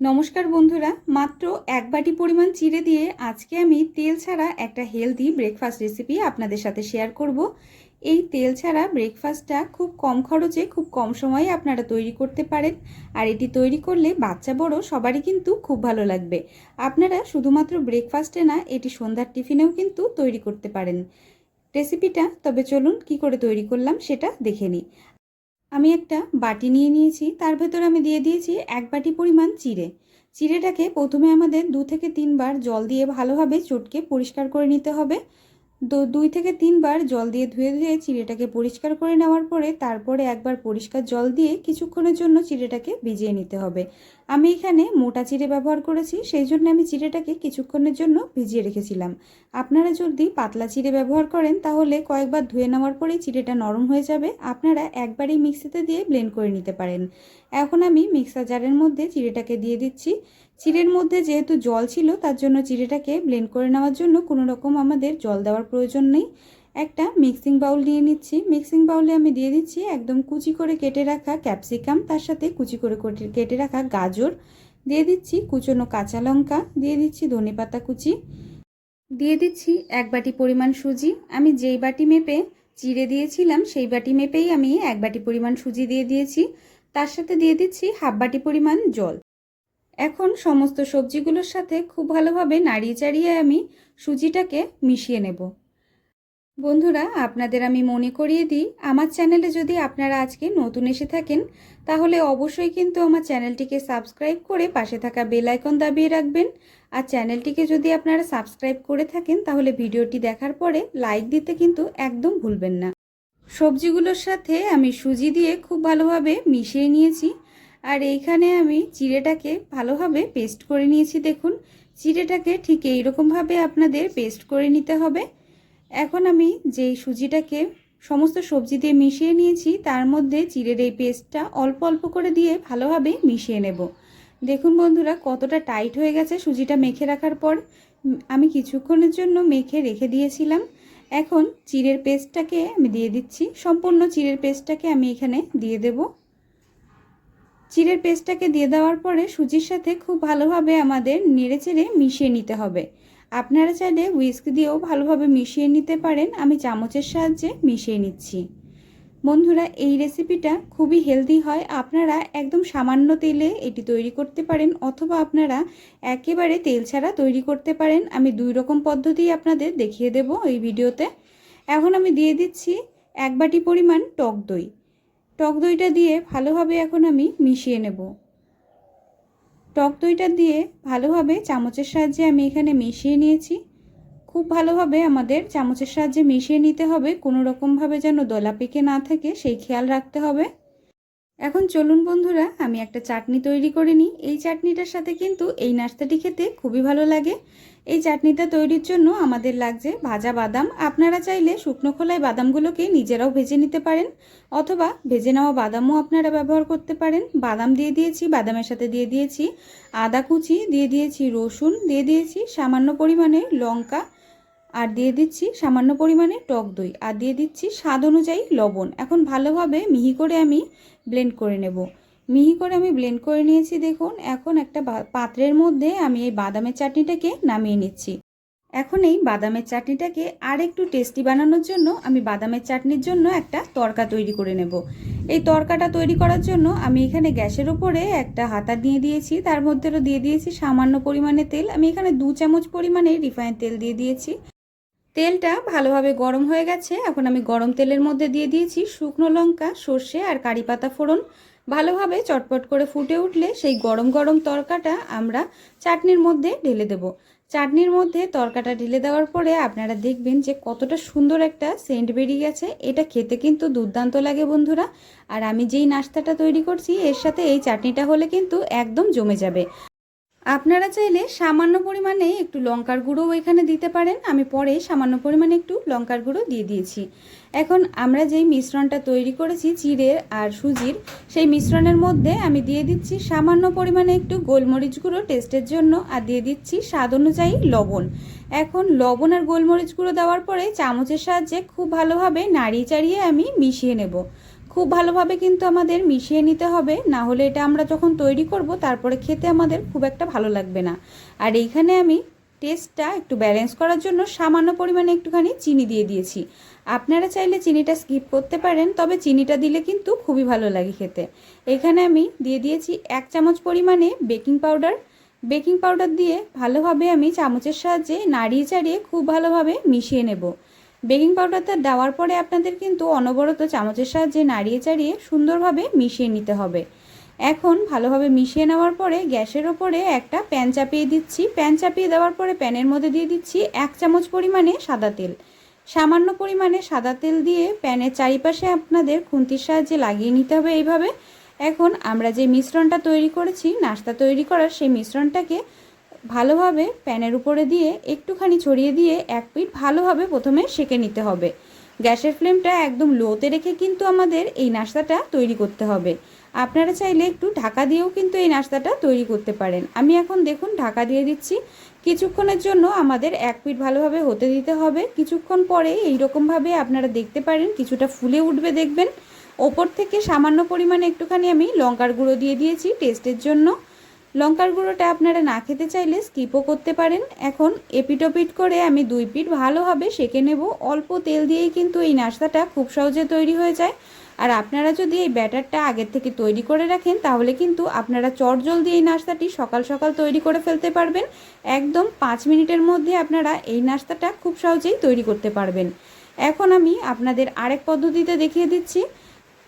নমস্কার বন্ধুরা, মাত্র এক বাটি পরিমাণ চিড়ে দিয়ে আজকে আমি তেল ছাড়া একটা হেলদি ব্রেকফাস্ট রেসিপি আপনাদের সাথে শেয়ার করব। এই তেল ছাড়া ব্রেকফাস্টটা খুব কম খরচে, খুব কম সময়ে আপনারা তৈরি করতে পারেন। আর এটি তৈরি করলে বাচ্চা বড় সবারই কিন্তু খুব ভালো লাগবে। আপনারা শুধুমাত্র ব্রেকফাস্টে না, এটি সন্ধ্যার টিফিনেও কিন্তু তৈরি করতে পারেন। রেসিপিটা তবে চলুন কি করে তৈরি করলাম সেটা দেখে নিই। আমি একটা বাটি নিয়ে নিয়েছি, তার ভেতর আমি দিয়ে দিয়েছি এক বাটি পরিমাণ চিড়ে। চিড়েটাকে প্রথমে আমাদের দু থেকে তিনবার জল দিয়ে ভালোভাবে চটকে পরিষ্কার করে নিতে হবে। দুই থেকে তিনবার জল দিয়ে ধুয়ে ধুয়ে চিড়েটাকে পরিষ্কার করে নেওয়ার পরে তারপরে একবার পরিষ্কার জল দিয়ে কিছুক্ষণের জন্য চিড়েটাকে ভিজিয়ে নিতে হবে। আমি এখানে মোটা চিড়ে ব্যবহার করেছি, সেই জন্য আমি চিড়েটাকে কিছুক্ষণের জন্য ভিজিয়ে রেখেছিলাম। আপনারা যদি পাতলা চিড়ে ব্যবহার করেন, তাহলে কয়েকবার ধুয়ে নেওয়ার পরেই চিড়েটা নরম হয়ে যাবে। আপনারা একবারই মিক্সিতে দিয়ে ব্লেন্ড করে নিতে পারেন। এখন আমি মিক্সার জারের মধ্যে চিড়েটাকে দিয়ে দিচ্ছি। চিড়ের মধ্যে যেহেতু জল ছিল, তার জন্য চিড়েটাকে ব্লেন্ড করে নেওয়ার জন্য কোনো রকম আমাদের জল দেওয়ার প্রয়োজন নেই। একটা মিক্সিং বাউল নিয়ে নিচ্ছি। মিক্সিং বাউলে আমি দিয়ে দিচ্ছি একদম কুচি করে কেটে রাখা ক্যাপসিকাম তার সাথে কুচি করে কেটে রাখা গাজর। দিয়ে দিচ্ছি কুচনো কাঁচা লঙ্কা, দিয়ে দিচ্ছি ধনে পাতা কুচি। দিয়ে দিচ্ছি এক বাটি পরিমাণ সুজি। আমি যেই বাটি মেপে চিড়ে দিয়েছিলাম, সেই বাটি মেপেই আমি এক বাটি পরিমাণ সুজি দিয়ে দিয়েছি। তার সাথে দিয়ে দিচ্ছি হাফ বাটি পরিমাণ জল। এখন সমস্ত সবজিগুলোর সাথে খুব ভালোভাবে নাড়িয়ে চাড়িয়ে আমি সুজিটাকে মিশিয়ে নেব। বন্ধুরা, আপনাদের আমি মনে করিয়ে দিই, আমার চ্যানেলে যদি আপনারা আজকে নতুন এসে থাকেন, তাহলে অবশ্যই কিন্তু আমার চ্যানেলটিকে সাবস্ক্রাইব করে পাশে থাকা বেল আইকন দাবিয়ে রাখবেন। আর চ্যানেলটিকে যদি আপনারা সাবস্ক্রাইব করে থাকেন, তাহলে ভিডিওটি দেখার পরে লাইক দিতে কিন্তু একদম ভুলবেন না। সবজিগুলোর সাথে আমি সুজি দিয়ে খুব ভালোভাবে মিশিয়ে নিয়েছি। আর এইখানে আমি চিড়েটাকে ভালোভাবে পেস্ট করে নিয়েছি, দেখুন। চিড়েটাকে ঠিক এইরকমভাবে আপনাদের পেস্ট করে নিতে হবে। এখন আমি যেই সুজিটাকে সমস্ত সবজি দিয়ে মিশিয়ে নিয়েছি, তার মধ্যে চিড়ের এই পেস্টটা অল্প অল্প করে দিয়ে ভালোভাবে মিশিয়ে নেব। দেখুন বন্ধুরা, কতটা টাইট হয়ে গেছে সুজিটা মেখে রাখার পর। আমি কিছুক্ষণের জন্য মেখে রেখে দিয়েছিলাম। এখন চিড়ের পেস্টটাকে আমি দিয়ে দিচ্ছি। সম্পূর্ণ চিড়ের পেস্টটাকে আমি এখানে দিয়ে দেবো। চিড়ের পেস্টটাকে দিয়ে দেওয়ার পরে সুজির সাথে খুব ভালোভাবে আমাদের নেড়েচেড়ে মিশিয়ে নিতে হবে। আপনারা চাইলে হুইস্ক দিয়েও ভালোভাবে মিশিয়ে নিতে পারেন। আমি চামচের সাহায্যে মিশিয়ে নিচ্ছি। বন্ধুরা, এই রেসিপিটা খুবই হেলদি হয়। আপনারা একদম সামান্য তেলে এটি তৈরি করতে পারেন অথবা আপনারা একেবারে তেল ছাড়া তৈরি করতে পারেন। আমি দুই রকম পদ্ধতি আপনাদের দেখিয়ে দেব এই ভিডিওতে এখন আমি দিয়ে দিচ্ছি এক বাটি পরিমাণ টক দই। টক দইটা দিয়ে ভালোভাবে এখন আমি মিশিয়ে নেব। টক দইটা দিয়ে ভালোভাবে চামচের সাহায্যে আমি এখানে মিশিয়ে নিয়েছি। খুব ভালোভাবে আমাদের চামচের সাহায্যে মিশিয়ে নিতে হবে। কোনো রকমভাবে যেন দলা পেকে না থাকে, সেই খেয়াল রাখতে হবে। এখন চলুন বন্ধুরা, আমি একটা চাটনি তৈরি করে নিই। এই চাটনিটার সাথে কিন্তু এই নাস্তাটি খেতে খুবই ভালো লাগে। এই চাটনিটা তৈরির জন্য আমাদের লাগছে ভাজা বাদাম। আপনারা চাইলে শুকনো খোলায় বাদামগুলোকে নিজেরাও ভেজে নিতে পারেন, অথবা ভেজে নেওয়া বাদামও আপনারা ব্যবহার করতে পারেন। বাদাম দিয়ে দিয়েছি, বাদামের সাথে দিয়ে দিয়েছি আদা কুচি, দিয়ে দিয়েছি রসুন, দিয়ে দিয়েছি সামান্য পরিমাণে লঙ্কা আর দিয়ে দিচ্ছি সামান্য পরিমাণে টক দই। আর দিয়ে দিচ্ছি স্বাদ অনুযায়ী লবণ। এখন ভালোভাবে মিহি করে আমি ব্লেন্ড করে নেব। মিহি করে আমি ব্লেন্ড করে নিয়েছি দেখুন। এখন একটা পাত্রের মধ্যে আমি এই বাদামের চাটনিটাকে নামিয়ে নিচ্ছি। এখন এই বাদামের চাটনিটাকে আর একটু টেস্টি বানানোর জন্য আমি বাদামের চাটনির জন্য একটা তরকা তৈরি করে নেব। এই তরকাটা তৈরি করার জন্য আমি এখানে গ্যাসের উপরে একটা হাতা দিয়ে দিয়েছি। তার মধ্যেও দিয়ে দিয়েছি সামান্য পরিমাণে তেল। আমি এখানে দু চামচ পরিমাণে রিফাইন তেল দিয়ে দিয়েছি। তেলটা ভালোভাবে গরম হয়ে গেছে। এখন আমি গরম তেলের মধ্যে দিয়ে দিয়েছি শুকনো লঙ্কা, সর্ষে আর কারি পাতা ফোড়ন। ভালোভাবে চটপট করে ফুটে উঠলে সেই গরম গরম তরকাটা আমরা চাটনির মধ্যে ঢেলে দেব। চাটনির মধ্যে তরকাটা ঢেলে দেওয়ার পরে আপনারা দেখবেন যে কতটা সুন্দর একটা সেন্ট বেরিয়ে গেছে। এটা খেতে কিন্তু দুর্দান্ত লাগে বন্ধুরা। আর আমি যেই নাস্তাটা তৈরি করছি, এর সাথে এই চাটনিটা হলে কিন্তু একদম জমে যাবে। আপনারা চাইলে সামান্য পরিমাণে একটু লঙ্কার গুঁড়োও এখানে দিতে পারেন। আমি পরে সামান্য পরিমাণে একটু লঙ্কার গুঁড়ো দিয়ে দিয়েছি। এখন আমরা যেই মিশ্রণটা তৈরি করেছি, চিড়ের আর সুজির, সেই মিশ্রণের মধ্যে আমি দিয়ে দিচ্ছি সামান্য পরিমাণে একটু গোলমরিচ গুঁড়ো টেস্টের জন্য আর দিয়ে দিচ্ছি স্বাদ অনুযায়ী লবণ। এখন লবণ আর গোলমরিচ গুঁড়ো দেওয়ার পরে চামচের সাহায্যে খুব ভালোভাবে নাড়িয়ে চাড়িয়ে আমি মিশিয়ে নেব। খুব ভালোভাবে কিন্তু আমাদের মিশিয়ে নিতে হবে। না হলে এটা আমরা যখন তৈরি করব, তারপরে খেতে আমাদের খুব একটা ভালো লাগবে না। আর এইখানে আমি টেস্টটা একটু ব্যালেন্স করার জন্য সামান্য পরিমাণে একটুখানি চিনি দিয়ে দিয়েছি। আপনারা চাইলে চিনিটা স্কিপ করতে পারেন, তবে চিনিটা দিলে কিন্তু খুবই ভালো লাগে খেতে। এখানে আমি দিয়ে দিয়েছি এক চামচ পরিমাণে বেকিং পাউডার বেকিং পাউডার দিয়ে ভালোভাবে আমি চামচের সাহায্যে নাড়িয়ে চাড়িয়ে খুব ভালোভাবে মিশিয়ে নেব। বেকিং পাউডারটা দেওয়ার পরে আপনাদের কিন্তু অনবরত চামচের সাহায্যে নাড়িয়ে চাড়িয়ে সুন্দরভাবে মিশিয়ে নিতে হবে। এখন ভালোভাবে মিশিয়ে নেওয়ার পরে গ্যাসের ওপরে একটা প্যান চাপিয়ে দিচ্ছি। প্যান চাপিয়ে দেওয়ার পরে প্যানের মধ্যে দিয়ে দিচ্ছি এক চামচ পরিমাণে সাদা তেল। সামান্য পরিমাণে সাদা তেল দিয়ে প্যানের চারিপাশে আপনাদের খুন্তির সাহায্যে লাগিয়ে নিতে হবে এইভাবে। এখন আমরা যে মিশ্রণটা তৈরি করেছি, নাস্তা তৈরি করার সেই মিশ্রণটাকে ভালোভাবে প্যানের উপরে দিয়ে একটুখানি ছড়িয়ে দিয়ে এক পিঠ ভালোভাবে প্রথমে সেঁকে নিতে হবে। গ্যাসের ফ্লেমটা একদম লোতে রেখে কিন্তু আমাদের এই নাস্তাটা তৈরি করতে হবে। আপনারা চাইলে একটু ঢাকা দিয়েও কিন্তু এই নাস্তাটা তৈরি করতে পারেন। আমি এখন দেখুন ঢাকা দিয়ে দিচ্ছি। কিছুক্ষণের জন্য আমাদের এক পিঠ ভালোভাবে হতে দিতে হবে। কিছুক্ষণ পরে এইরকমভাবে আপনারা দেখতে পারেন কিছুটা ফুলে উঠবে দেখবেন। ওপর থেকে সামান্য পরিমাণে একটুখানি আমি লঙ্কার গুঁড়ো দিয়ে দিয়েছি টেস্টের জন্য। লঙ্কার গুঁড়োটা আপনারা না খেতে চাইলে স্কিপও করতে পারেন। এখন এপিটোপিট করে আমি দুই পিঠ ভালোভাবে সেঁকে নেব। অল্প তেল দিয়েই কিন্তু এই নাস্তাটা খুব সহজে তৈরি হয়ে যায়। আর আপনারা যদি এই ব্যাটারটা আগের থেকে তৈরি করে রাখেন, তাহলে কিন্তু আপনারা চটজলদি এই নাস্তাটি সকাল সকাল তৈরি করে ফেলতে পারবেন। একদম পাঁচ মিনিটের মধ্যে আপনারা এই নাস্তাটা খুব সহজেই তৈরি করতে পারবেন। এখন আমি আপনাদের আরেক পদ্ধতিতে দেখিয়ে দিচ্ছি।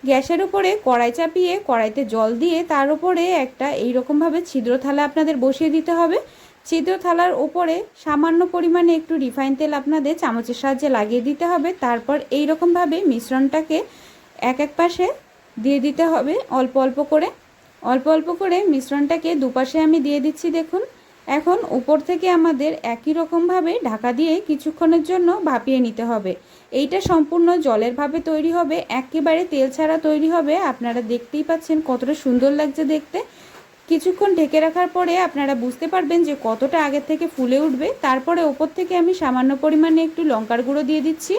গ্যাসের উপরে কড়াই চাপিয়ে কড়াইতে জল দিয়ে তার উপরে একটা এই রকমভাবে ছিদ্র থালা আপনাদের বসিয়ে দিতে হবে। ছিদ্র থালার ওপরে সামান্য পরিমাণে একটু রিফাইন তেল আপনাদের চামচের সাহায্যে লাগিয়ে দিতে হবে। তারপর এই রকমভাবে মিশ্রণটাকে এক এক পাশে দিয়ে দিতে হবে অল্প অল্প করে। অল্প অল্প করে মিশ্রণটাকে দুপাশে আমি দিয়ে দিচ্ছি দেখুন। এখন উপর থেকে আমাদের একই রকমভাবে ঢাকা দিয়ে কিছুক্ষণের জন্য ভাপিয়ে নিতে হবে। এইটা সম্পূর্ণ জলের ভাবে তৈরি হবে, একেবারে তেল ছাড়া তৈরি হবে। আপনারা দেখতেই পাচ্ছেন কতটা সুন্দর লাগছে দেখতে। কিছুক্ষণ ঢেকে রাখার পরে আপনারা বুঝতে পারবেন যে কতটা আগের থেকে ফুলে উঠবে। তারপরে ওপর থেকে আমি সামান্য পরিমাণে একটু লঙ্কার গুঁড়ো দিয়ে দিচ্ছি।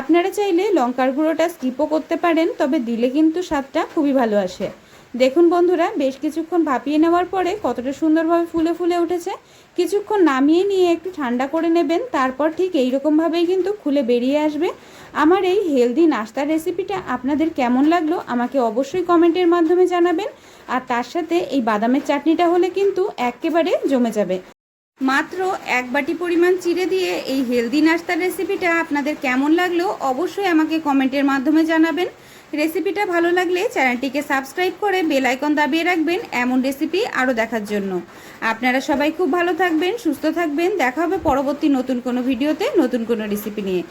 আপনারা চাইলে লঙ্কার গুঁড়োটা স্কিপও করতে পারেন, তবে দিলে কিন্তু স্বাদটা খুবই ভালো আসে। দেখুন বন্ধুরা, বেশ কিছুক্ষণ ভাপিয়ে নেওয়ার পরে কতটা সুন্দরভাবে ফুলে ফুলে উঠেছে। কিছুক্ষণ নামিয়ে নিয়ে একটু ঠান্ডা করে নেবেন, তারপর ঠিক এইরকমভাবেই কিন্তু খুলে বেরিয়ে আসবে। আমার এই হেলদি নাস্তার রেসিপিটা আপনাদের কেমন লাগল আমাকে অবশ্যই কমেন্টের মাধ্যমে জানাবেন। আর তার সাথে এই বাদামের চাটনিটা হলে কিন্তু একেবারে জমে যাবে। মাত্র এক বাটি পরিমাণ চিড়ে দিয়ে এই হেলদি নাস্তার রেসিপিটা আপনাদের কেমন লাগল অবশ্যই আমাকে কমেন্টের মাধ্যমে জানাবেন। রেসিপিটা ভালো লাগলে চ্যানেলটিকে সাবস্ক্রাইব করে বেল আইকন দাবিয়ে রাখবেন এমন রেসিপি আরও দেখার জন্য। আপনারা সবাই খুব ভালো থাকবেন, সুস্থ থাকবেন। দেখা হবে পরবর্তী নতুন কোনো ভিডিওতে নতুন কোনো রেসিপি নিয়ে।